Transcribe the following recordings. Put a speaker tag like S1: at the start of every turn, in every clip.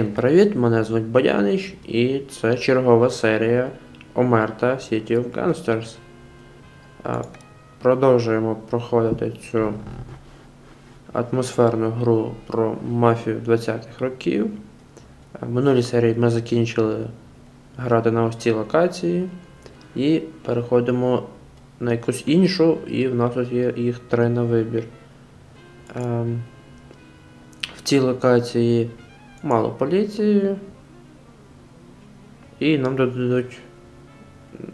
S1: Всім привіт! Мене звуть Боянич і це чергова серія Омерта City of Gangsters. Продовжуємо проходити цю атмосферну гру про мафію 20-х років. В минулій серії ми закінчили грати на ось цій локації і переходимо на якусь іншу, і в нас тут є їх три на вибір. Ем, В цій локації мало поліції. І нам додадуть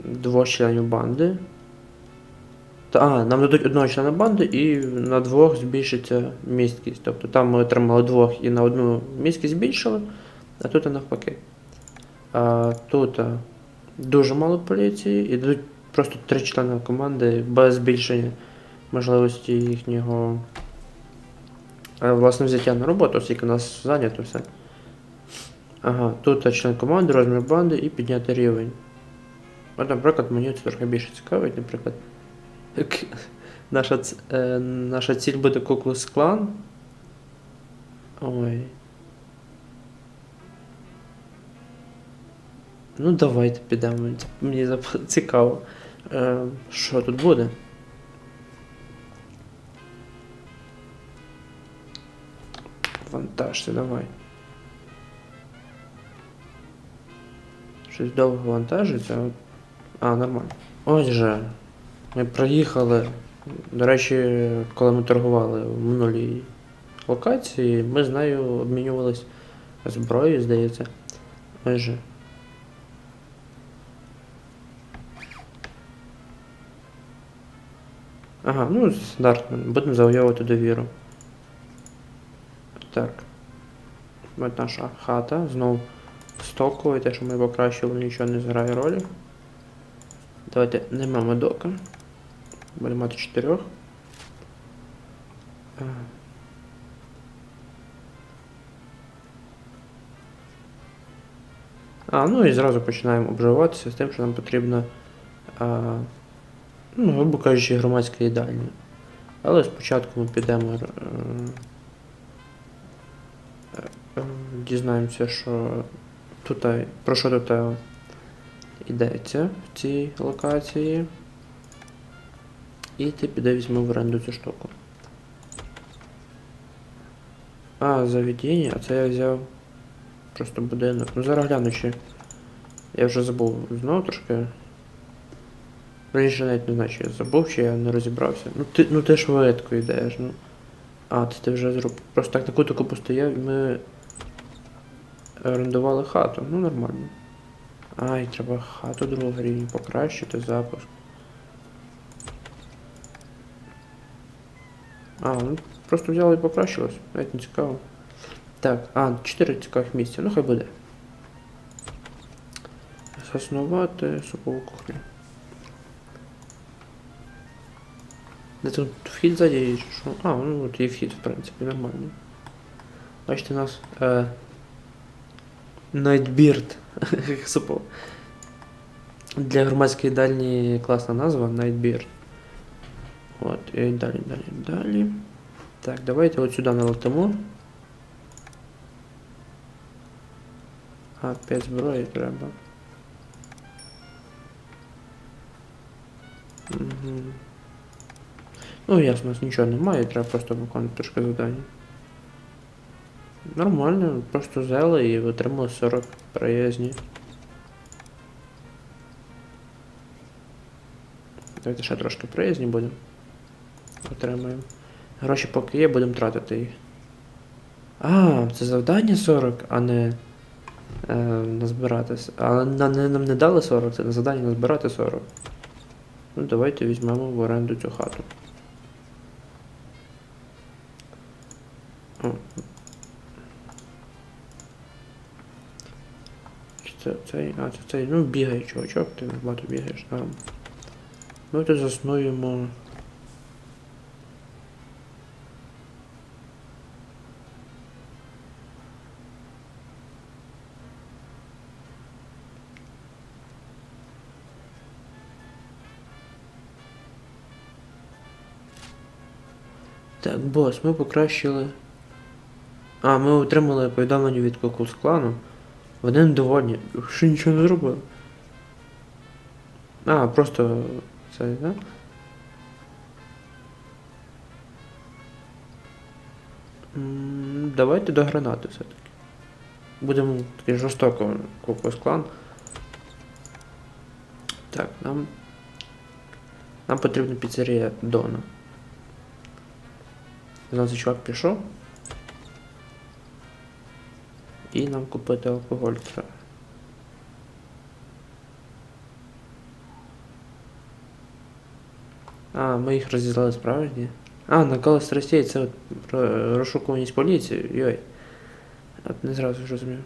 S1: двох членів банди. Та, а, нам дадуть одного члена банди і на двох збільшиться місткість. Тобто там ми отримали двох і на одну місткість збільшили, а тут навпаки. А, тут а, дуже мало поліції і дадуть просто три члени команди без збільшення можливості їхнього е, власне взяття на роботу, оскільки у нас зайнято все. Ага, тут член команди, розмір банди і підняти рівень. От, наприклад, мені це трохи більше цікавить, наприклад. Наша, е, наша ціль буде Куклус Клан. Ой. Ну, давайте підемо. Мені цікаво. Е, що тут буде? Вантажся, давай. Щось довго вантажиться. а нормально. Ось же. Ми проїхали. До речі, коли ми торгували в минулій локації, ми з нею обмінювались зброєю, здається. Ось. Ага, ну стандартно. Будемо завойовувати довіру. Так. От наша хата. Знову стокова, і те, що ми покращили, нічого не зграє ролі. Давайте нема медока. Будемо мати чотирьох. А. А, ну і зразу починаємо обживатися з тим, що нам потрібно, а, ну, грубо кажучи, громадська їдальня. Але спочатку ми підемо. е, е, е, Дізнаємося, що тут, про що тут е, йдеться в цій локації. І ти піде візьми в оренду цю штуку. А, заведення, а це я взяв просто будинок. Ну зараз гляну чи. Я вже забув знову трошки. Раніше навіть не знаю, чи я забув, чи я не розібрався. Ну ти, ну ти швидко йдеш, ну. А, це ти вже зробив. Просто так на кутику постояв і ми орендували хату. Ну нормально. Ай, треба хату другого рівня покращити запуск. А, ну просто взяли і покращилось, навіть не цікаво. Так, а, 4 цікавих місця, ну хай буде. Заснувати супову кухню. Де тут вхід ззаді є. А, ну от є вхід, в принципі, нормально. Бачите, у нас е, Nightbeard. Супово. Для громадської дальні класна назва Nightbeard. От, і далі, далі, далі. Так, давайте от сюди налетимо. А, 5 зброї треба. Угу. Ну, ясно, у нас нічого немає, треба просто виконувати трошки завдання. Нормально, просто взяли і отримали 40 приязні. Давайте ще трошки приязні будемо. Отримаємо. Гроші поки є, будемо тратити їх. А, це завдання 40, а не е, назбиратися. Але не, нам не дали 40, це на завдання назбирати 40. Ну, давайте візьмемо в оренду цю хату. Це цей, а, це цей, ну бігай, чувачок, ти багато бігаєш, норм. Ми тут заснуємо. Так, бос, ми покращили. А, ми отримали повідомлення від Кокус клану. Вони недовольні. Що нічого не зробили. А, просто це, да? Давайте до гранати все-таки. Будемо такий жорстоко Кокус клан. Так, нам. Нам потрібна піцерія Дона. Значить, чувак пішов. І нам купити алкоголь треба. А, ми їх розділили справді. А, на голос Росії це от розшукуваність поліції. Йой. От не зразу ж розумію.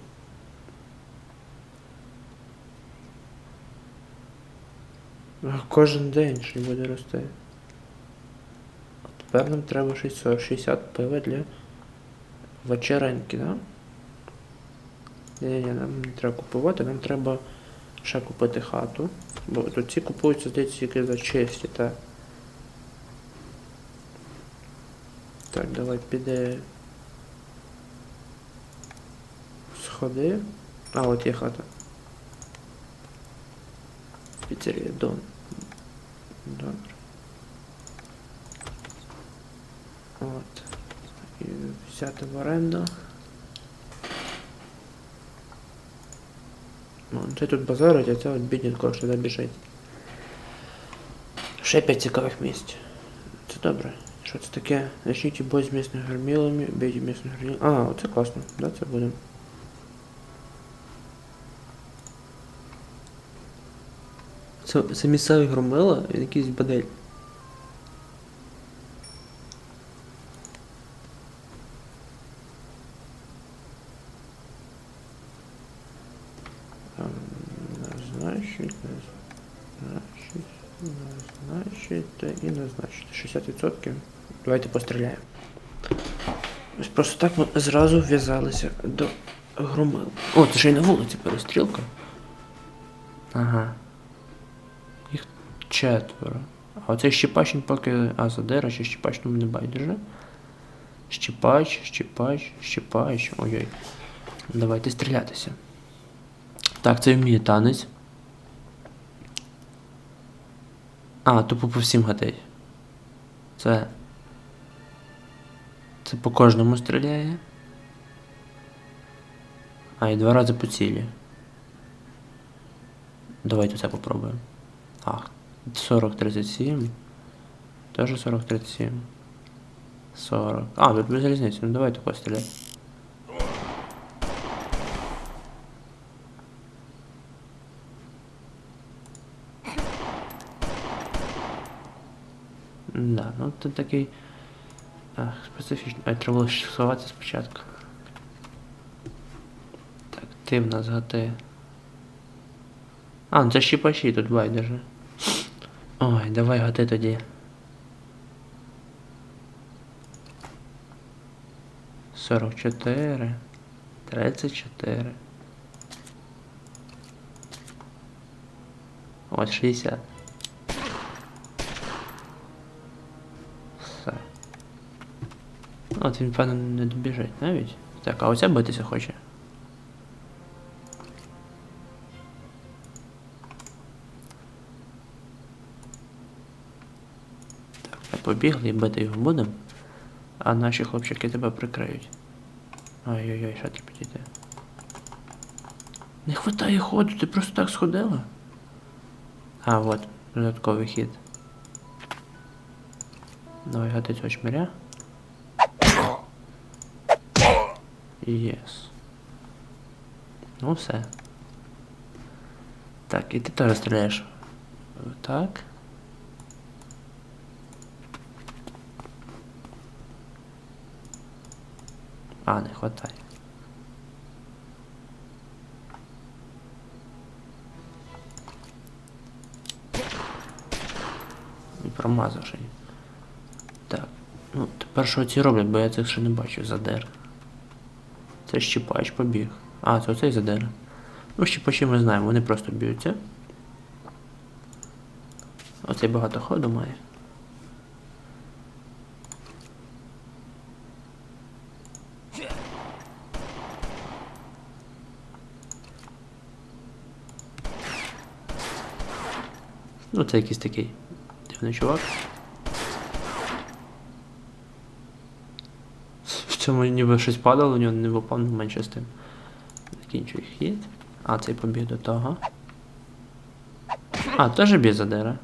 S1: Кожен день ще буде рости. А тепер нам треба 600, 60 пива для вечереньки, да? Ні-ні, нам не треба купувати, нам треба ще купити хату. Бо тут ці купуються, здається, тільки за чисті, так. Так, давай піде. Сходи. А, от є хата. Піцерія Дон. Добре. От. І взяти в оренду. Це тут базарить, а це от бідненько сюди біжить. Ще п'ять цікавих місць. Це добре. Що це таке? Начните бой з місними громілами, бійте місних громіл. А, оце класно, да, це будемо. Це, це місцеві громила, і якийсь бадель. 60%. Давайте постріляємо. Ось просто так ми зразу вв'язалися до громил. О, це ще й на вулиці перестрілка. Ага. Їх четверо. А оцей щепач поки. А, задера чи щепач нам не байдуже. Щепач, щепач, щепач. Ой-ой. Давайте стрілятися. Так, це вміє танець. А, тупо по всім гатить. Це. Це по кожному стріляє. А, і два рази по цілі. Давайте це попробуємо. Ах, 40-37. Теж 40-37. 40. А, тут без різниці. Ну давайте постріляй. Да, ну ти такий. Ах, специфічний. А треба було сховати спочатку. Так, ти в нас гати. А, ну це щіпачі тут байдуже. Ой, давай гати тоді. Сорок чотири. Тридцять чотири. Ось шістдесят. Все. От він, певно, не добіжить навіть. Так, а оця битися хоче. Так, побігли і бити його будемо. А наші хлопчики тебе прикриють. Ой-ой-ой, що ти. Не хватає ходу, ти просто так сходила. А, от, додатковий хід. Давай гати цього чмиря. Єс. Ну все. Так, і ти теж стріляєш. Так. А, не хватає. І промазав Так. Ну, тепер що ці роблять, бо я цих ще не бачу задер. Це щіпач побіг. А, це оцей задер. Ну, щіпачі ми знаємо, вони просто б'ються. Оцей багато ходу має. Ну це якийсь такий дивний чувак. Цьому ніби щось падало, у нього не випав, ну менше з тим. Закінчую хід. А, цей побіг до того. А, теж без задера.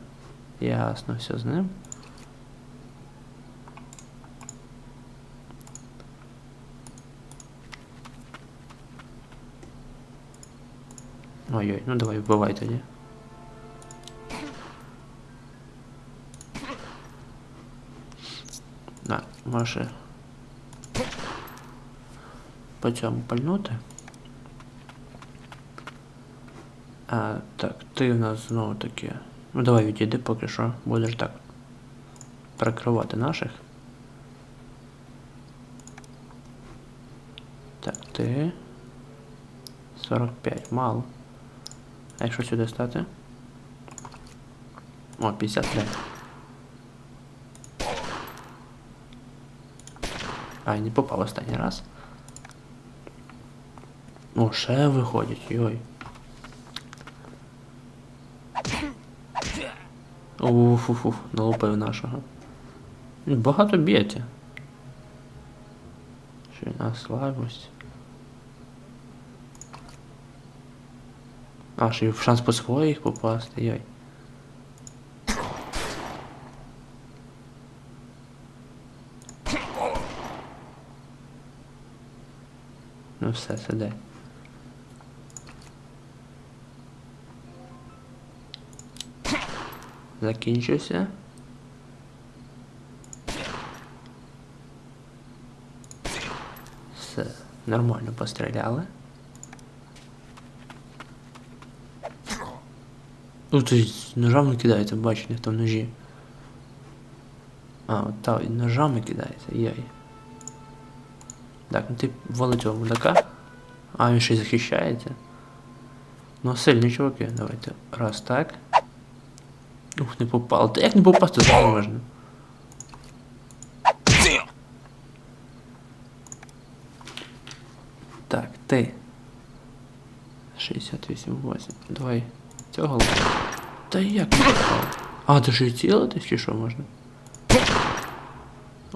S1: Ясно, все з ним. Ой-ой, ну давай вбивай тоді. Да, може по цьому пальнути. А, так, ти в нас знову таки. Ну давай відійди поки що, будеш так прикривати наших. Так, ти. 45, мало. А якщо сюди стати? О, 55. А, не попав останній раз. О, ще виходять, йой. Уф-уф-уф, налупив нашого. Багато б'єте. Що на слабость. А, ще й в шанс по своїх попасти, йой. Ну все, сиди. Закінчився. Все, нормально постріляли. Ну ти з ножами кидається, бачу, не в тому ножі. А, от та і ножами кидається, яй. Так, ну ти вали цього мудака. А, він ще й захищається. Ну, сильні чуваки, давайте. Раз так. Ух, не попало. Та як не попасти знову можна? Так, ти. 68, 8. Давай. Цього. Та як не попав? А, ти ж і цілитись чи що можна?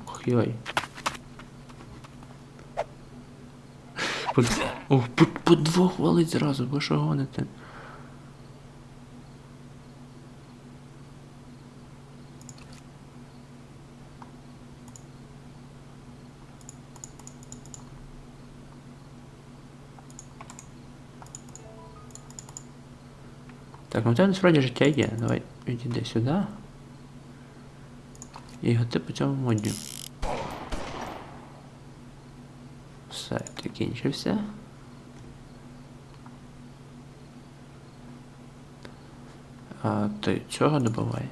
S1: Ох, йой. По, по, по двох валить зразу, ви що гоните? Так, ну в тебе насправді життя є. Давай відійди сюди. І готи по цьому моді. Все, ти кінчився. А ти цього добивай.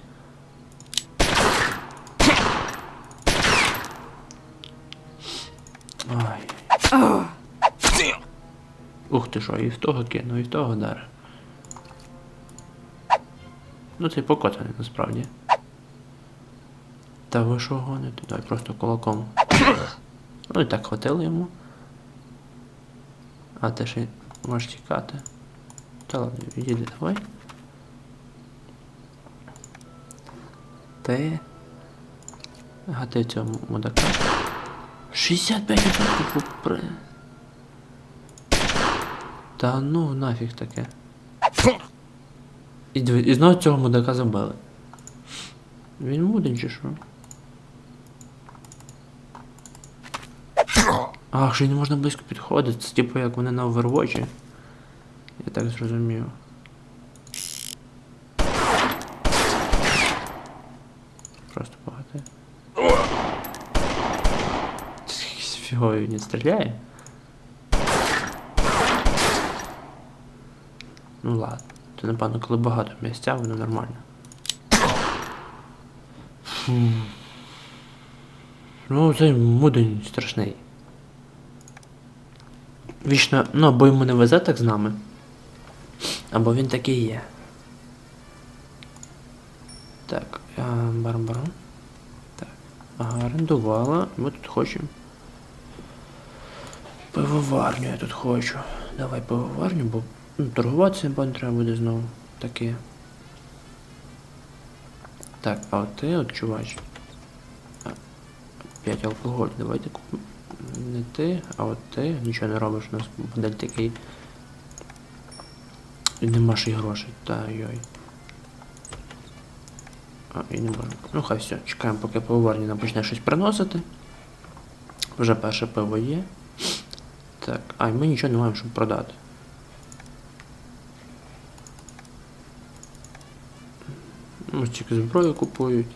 S1: Ай. Ух ти що, і в того кину, і в того даре. Ну цей покотаний насправді. Та ви що гоните? Давай просто кулаком. Ну і так хватило йому. А ти ще можеш тікати. Та ладно, відійди давай. Ти. Гати цього мудака. 65% упри. Та ну нафіг таке. І, диви- і знову цього мудака забили. Він мудень чи що? Ах, що не можна близько підходити. Це типу як вони на Overwatch. Я так зрозумів. Просто багато. З фігою не стріляє. Ну ладно. То напевно, коли багато місця, воно нормально. Ну, цей мудень страшний. Вічно, ну, або йому не везе так з нами. Або він такий є. Так, а, барбарон. Так. Ага, орендувала. Ми тут хочемо. Пивоварню я тут хочу. Давай пивоварню, бо ну, торгуватися напевно, треба буде знову. Таке. Так, а от ти от чувач. 5 алкоголь, давайте купимо. Не ти, а от ти нічого не робиш, у нас модель такий. І нема ж і грошей, та йой. А, і не можна. Ну хай все, чекаємо, поки пивоварні нам почне щось приносити. Вже перше пиво є. Так, а й ми нічого не маємо, щоб продати. Ну, тільки зброю купують.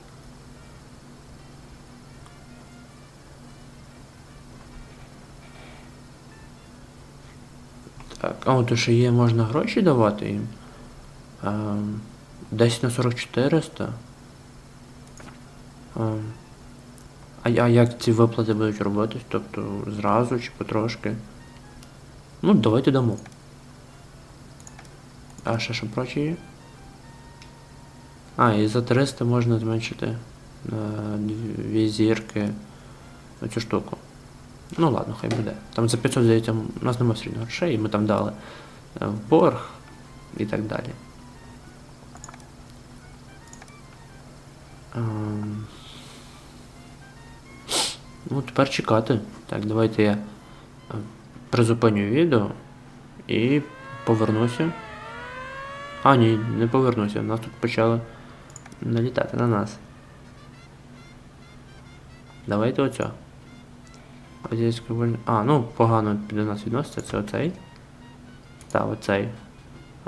S1: Так, а от ще є, можна гроші давати їм. Ем, 10 на 40 400. Ем, а, а як ці виплати будуть робитись? Тобто зразу чи потрошки? Ну, давайте дамо. А ще що прочі є? А, і за 300 можна зменшити на дві зірки оцю штуку. Ну ладно, хай буде. Там за 500, здається, у нас немає середнього грошей, і ми там дали е, в борг і так далі. Ем, Ну, тепер чекати. Так, давайте я е, призупиню відео і повернуся. А, ні, не повернуся. Нас тут почали налітати на нас. Давайте оця. Азійська вольна. А, ну погано до нас відноситься, це оцей. Так, оцей.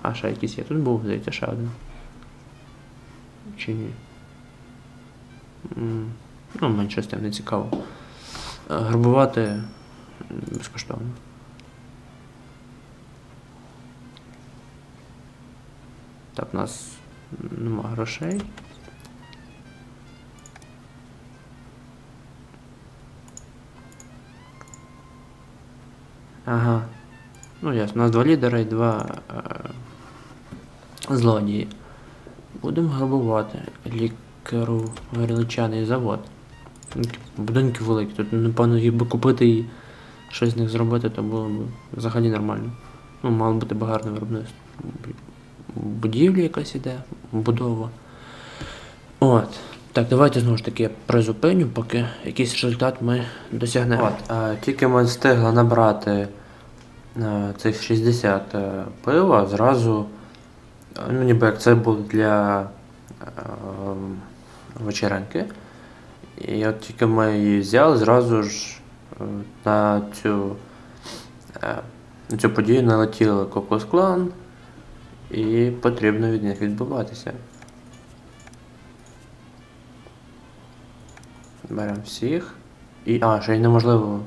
S1: А ще якийсь є. Тут був, здається, ще один. Чи ні? Ну, менше з тим не цікаво. Е, Грабувати безкоштовно. Так, у нас нема грошей. Ага. Ну ясно, у нас два лідера і два е, злодії. Будемо грабувати лікару величаний завод. Ну, Будинки великі, тут напевно якби купити і щось з них зробити, то було б взагалі нормально. Ну, мало бути б гарне виробництво. Будівля якась іде, будова. От. Так, давайте знову ж таки призупиню, поки якийсь результат ми досягнемо. От, е, тільки ми встигли набрати е, цих 60 е, пива, зразу, ну ніби як це було для е, вечеринки. І от тільки ми її взяли, зразу ж на цю, на цю подію налетіли Кокос Клан, і потрібно від них відбуватися. Беремо всіх. І. А, ще й неможливо.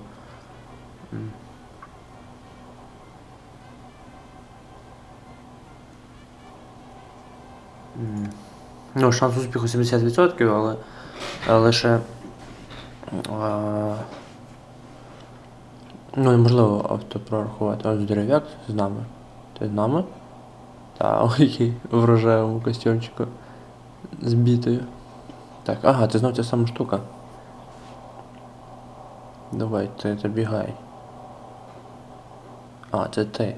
S1: Ну, шанс успіху 70%, але. лише. А, ну, неможливо автопрорахувати. Ось дерев'як з нами. Ти з нами? Та, ой, який в рожевому костюмчику. З бітою. Так, ага, це знов ця сама штука. Давай, ти добігай. А, це ти.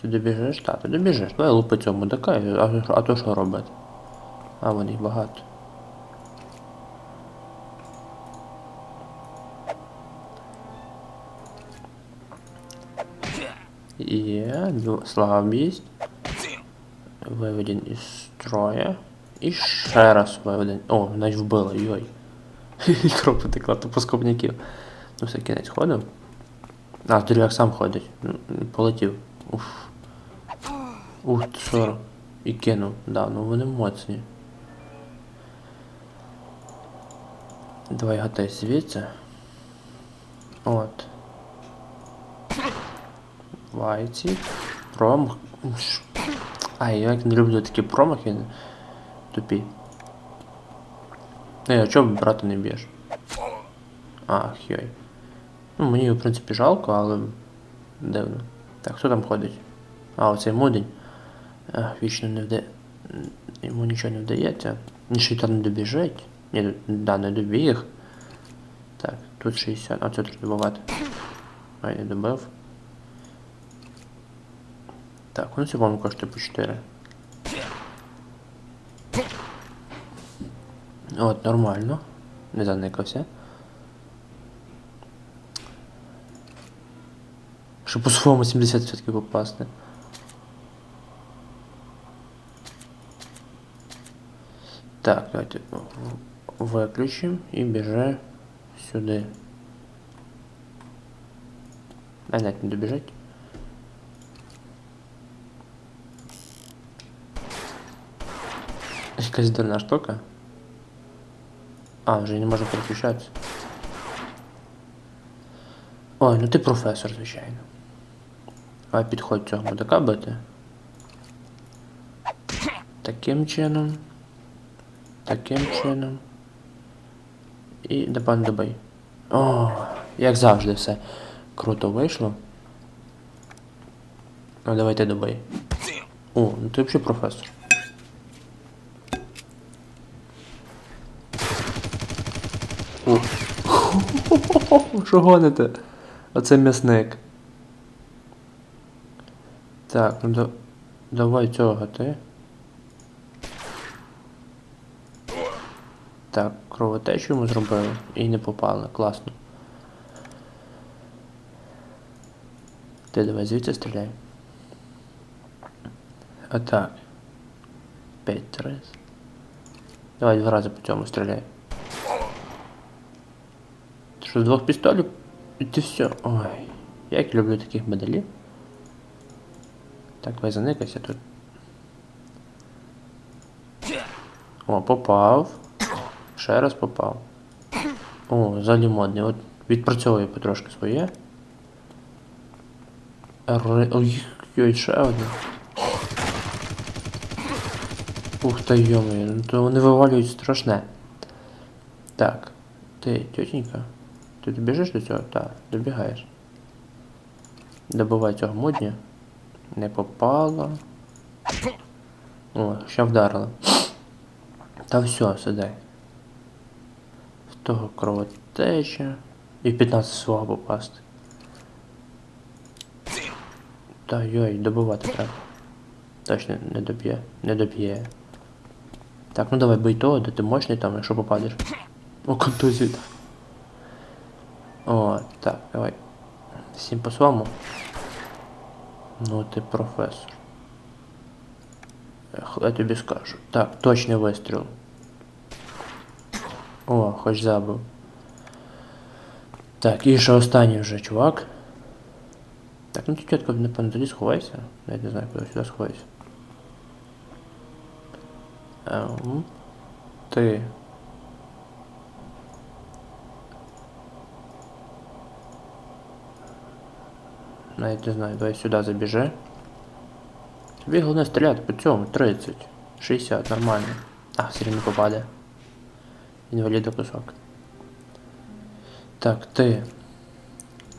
S1: Ти добіжиш? Так, ти добіжиш. Давай лупи цього мудака, а, а то що робити? А, вон їх багато. Є, ну, слабість. Виведен із строя. І ще раз виведен. О, навіть вбила, йой. Кров потекла, то по скобняків. Ну все, кінець ходив. А, Дерев'як сам ходить. Полетів. Уф. Ух, 40. І кинув. Да, ну вони моцні. Давай гати звідси. От. Вайці. Промах. Ай, я як не люблю такі промахи. Тупі. Ей, а чого брата не б'єш? Ах, йой. Ну, мені, в принципі, жалко, але дивно. Так, хто там ходить? А, оцей мудень. Ах, вічно не вдає. Йому нічого не вдається. Ще там не добіжить. Ні, да, не добіг. Так, тут 60. А це треба добивати. Ай, не добив. Так, ну це вам коштує по 4. От, нормально. Не заникався. Щоб по своєму 70% попасти. Так, давайте в- виключимо і біже сюди. А навіть не добіжить. Якась дурна штука. А, вже не можу переключатися. Ой, ну ти професор, звичайно. А підходь цього мудака бити. Таким чином. Таким чином. І напевно добий. О, як завжди все. Круто вийшло. Ну давайте добий. О, ну ти взагалі професор. О. Що гоните? Оце м'ясник. Так, ну да... давай цього ти. Так, кровотечу йому зробили і не попали. Класно. Ти давай звідси стріляй. Отак. П'ять раз. Давай два рази по цьому стріляй. Що, з двох пістолів? І ти все. Ой. Як люблю таких медалів. Так, давай заникайся тут. О, попав. Ще раз попав. О, взагалі модний. От відпрацьовує потрошки своє. Ой, ой, ще один. Ух та йомий, ну то вони вивалюють страшне. Так, ти, тетенька, ти добіжиш до цього? Так, добігаєш. Добивай цього модня. Не попало. О, ще вдарила. Та все, сідай. В того кровотеча. І 15 свого попасти. Та йой, добивати треба. Точно не доб'є. Не доб'є. Так, ну давай бий того, де ти мощний там, якщо попадеш. О, контузію. О, так, давай. Всім по своєму. Ну ти професор. Я тобі скажу. Так, точний вистріл. О, хоч забив. Так, і ще останній вже чувак. Так, ну тітка, напевно, тоді сховайся. Навіть не знаю, куди сюди сховайся. Ем, ти. Навіть не знаю, давай сюди забіжи. Тобі головне стріляти по цьому, 30, 60, нормально. А, все рівно попаде. Інваліда кусок. Так, ти.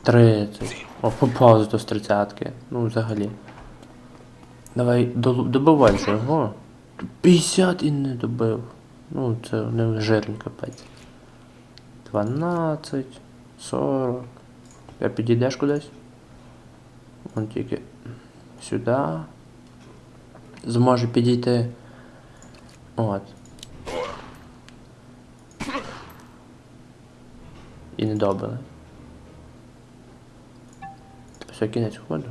S1: 30. О, попав зато з 30-ки. Ну, взагалі. Давай добивай же його. 50 і не добив. Ну, це не жирний капець. 12, 40. Я підійдеш кудись? Он тільки сюди. Зможе підійти. От. І не добили. Все, кінець ходу.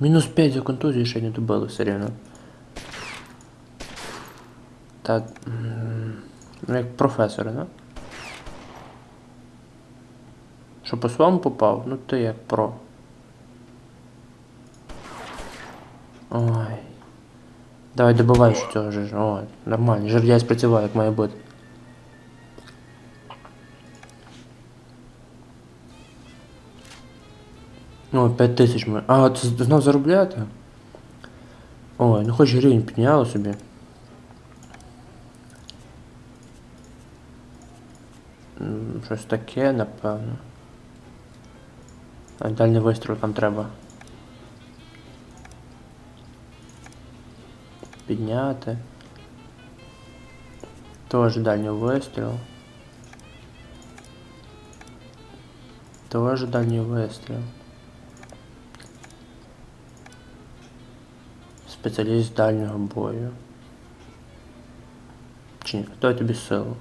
S1: Мінус 5 за контузію ще не добили все рівно. Та. м, Ну, як професори, да? Що по своєму попав? Ну ти як про. Ой. Давай добивай що цього ж. Ой, нормально. Жердяй спрацював, як має бути. Ой, 5 тисяч ми. А, це знов заробляти? Ой, ну хоч гривень підняло собі. Щось таке, напевно. А дальній вистріл там треба. Підняти. Тож дальній вистріл. Тож дальній вистріл. Спеціаліст дальнього бою. Чи ні? Дай тобі силу.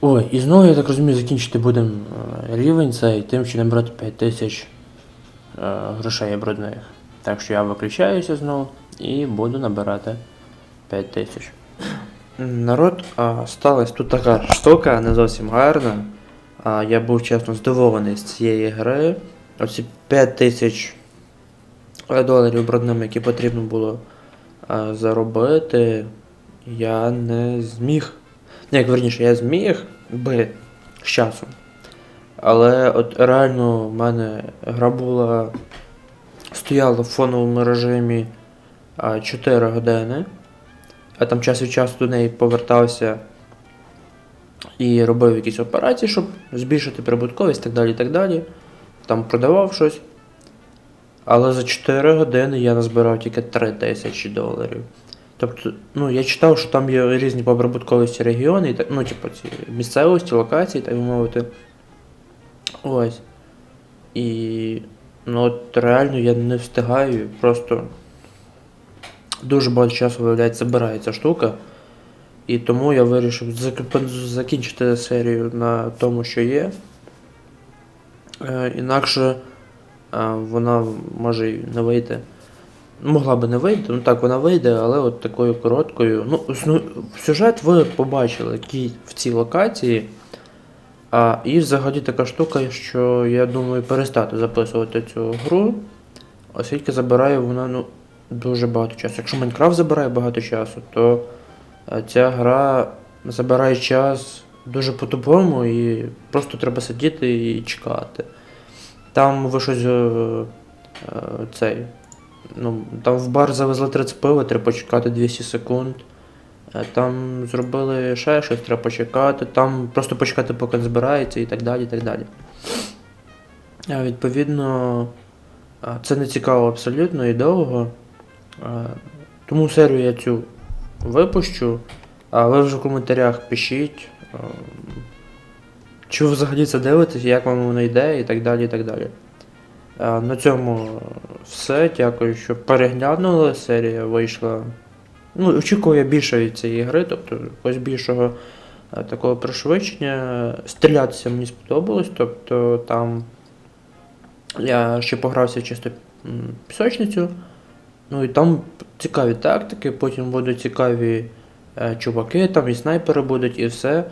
S1: Ой, і знову, я так розумію, закінчити будемо е, рівень цей тим, що набрати 5000 е, грошей брудних. Так що я виключаюся знову і буду набирати 5000. Народ, а, сталася тут така штука, не зовсім гарна. А, я був чесно здивований з цієї гри. Оці 5000 доларів брудними, які потрібно було а, заробити, я не зміг. Ну, як верніше, я зміг би з часом. Але от реально в мене гра була. Стояла в фоновому режимі 4 години. А там час від часу до неї повертався і робив якісь операції, щоб збільшити прибутковість так далі. так далі. Там продавав щось. Але за 4 години я назбирав тільки 3 тисячі доларів. Тобто, ну, я читав, що там є різні по прибутковості регіони, ну, типу, ці місцевості, локації, так би мовити. Ось. І ну от реально я не встигаю, просто дуже багато часу, виявляється, забирає штука. І тому я вирішив закінчити серію на тому, що є. Е, інакше е, вона може і не вийти. Могла би не вийти, ну так вона вийде, але от такою короткою. Ну, сюжет ви побачили, який в цій локації. А, і взагалі така штука, що я думаю перестати записувати цю гру, оскільки забирає вона ну, дуже багато часу. Якщо Майнкрафт забирає багато часу, то е, ця гра забирає час дуже по-тупому і просто треба сидіти і чекати. Там ви щось е, е, цей. Ну, там в бар завезли 30 пива, треба почекати 200 секунд. Е, Там зробили ще щось, треба почекати, там просто почекати, поки збирається і так далі. і так далі. Е, Відповідно, е, це не цікаво абсолютно і довго. Тому серію я цю випущу, а ви вже в коментарях пишіть, чи ви взагалі це дивитесь, як вам воно йде і так далі. і так далі. На цьому все. Дякую, що переглянули. Серія вийшла. Ну, очікую я більше від цієї гри, тобто якогось більшого е, такого пришвидшення. Стрілятися мені сподобалось, тобто там я ще погрався чисто пісочницю. Ну і там цікаві тактики, потім будуть цікаві е, чуваки, там і снайпери будуть, і все.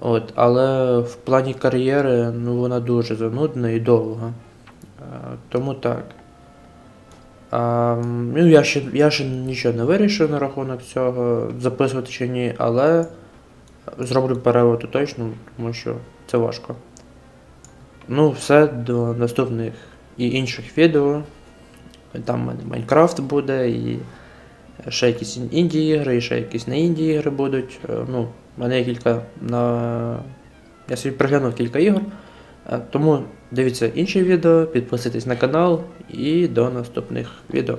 S1: От, але в плані кар'єри ну, вона дуже занудна і довга. Е, тому так. Ну, я ще, я ще нічого не вирішив на рахунок цього, записувати чи ні, але зроблю перевод точно, тому що це важко. Ну, все до наступних і інших відео. Там в мене Майнкрафт буде, і ще якісь інді ігри, і ще якісь не інді ігри будуть. Е, Ну, в мене є кілька на. Я собі приглянув кілька ігор. Е, Тому дивіться інші відео, підписуйтесь на канал і до наступних відео.